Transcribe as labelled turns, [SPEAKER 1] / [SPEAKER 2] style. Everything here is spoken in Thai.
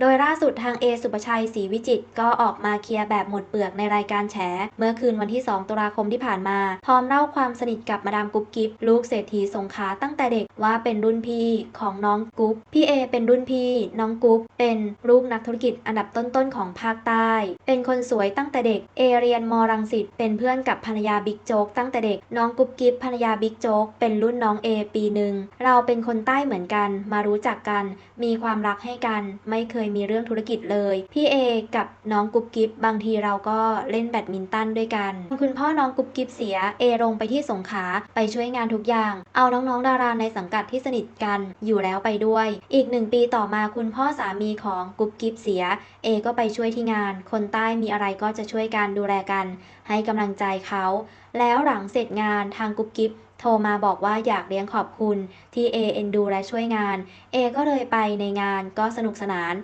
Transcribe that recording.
[SPEAKER 1] โดยล่าสุดทางเอสุปชัยศรีวิจิตก็ออกมาเคลียร์แบบหมดเปลือกในรายการแฉ เมื่อคืนวันที่ 2 ตุลาคมที่ผ่านมา พร้อมเล่าความสนิทกับมาดามกุ๊บกิ๊บลูกเศรษฐีสงขาตั้งแต่เด็กว่าเป็นรุ่นพี่ของน้องกุ๊บพี่เอเป็นรุ่นพี่น้องกุ๊บเป็นลูกนักธุรกิจอันดับต้นๆของภาคใต้ เป็นคนสวยตั้งแต่เด็กเอเรียนมรังสิตเป็นเพื่อนกับภรรยาบิ๊กโจ๊กตั้งแต่เด็กน้องกุ๊บกิ๊บภรรยาบิ๊กโจ๊กเป็นรุ่นน้องเอปีหนึ่งเราเป็นคนใต้เหมือนกัน มารู้จักกัน มีความรักให้กันไม่เคยมีเรื่องธุรกิจเลย พี่เอกับน้องกุ๊บกิ๊บบางทีเราก็เล่นแบดมินตันด้วยกัน คุณพ่อน้องกุ๊บกิ๊บเสียเอลงไปที่สงขาไปช่วยงานทุกอย่าง เอาน้องๆดาราในสังกัดที่สนิทกันอยู่แล้วไปด้วย อีกหนึ่งปีต่อมาคุณพ่อสามีของกุ๊บกิ๊บเสียเอก็ไปช่วยที่งาน คนใต้มีอะไรก็จะช่วยกันดูแลกัน ให้กำลังใจเขา แล้วหลังเสร็จงานทางกุ๊บกิ๊บโทรมาบอกว่าอยากเลี้ยงขอบคุณที่เอเอ็นดูและช่วยงาน เอก็เลยไปในงานก็สนุกสนาน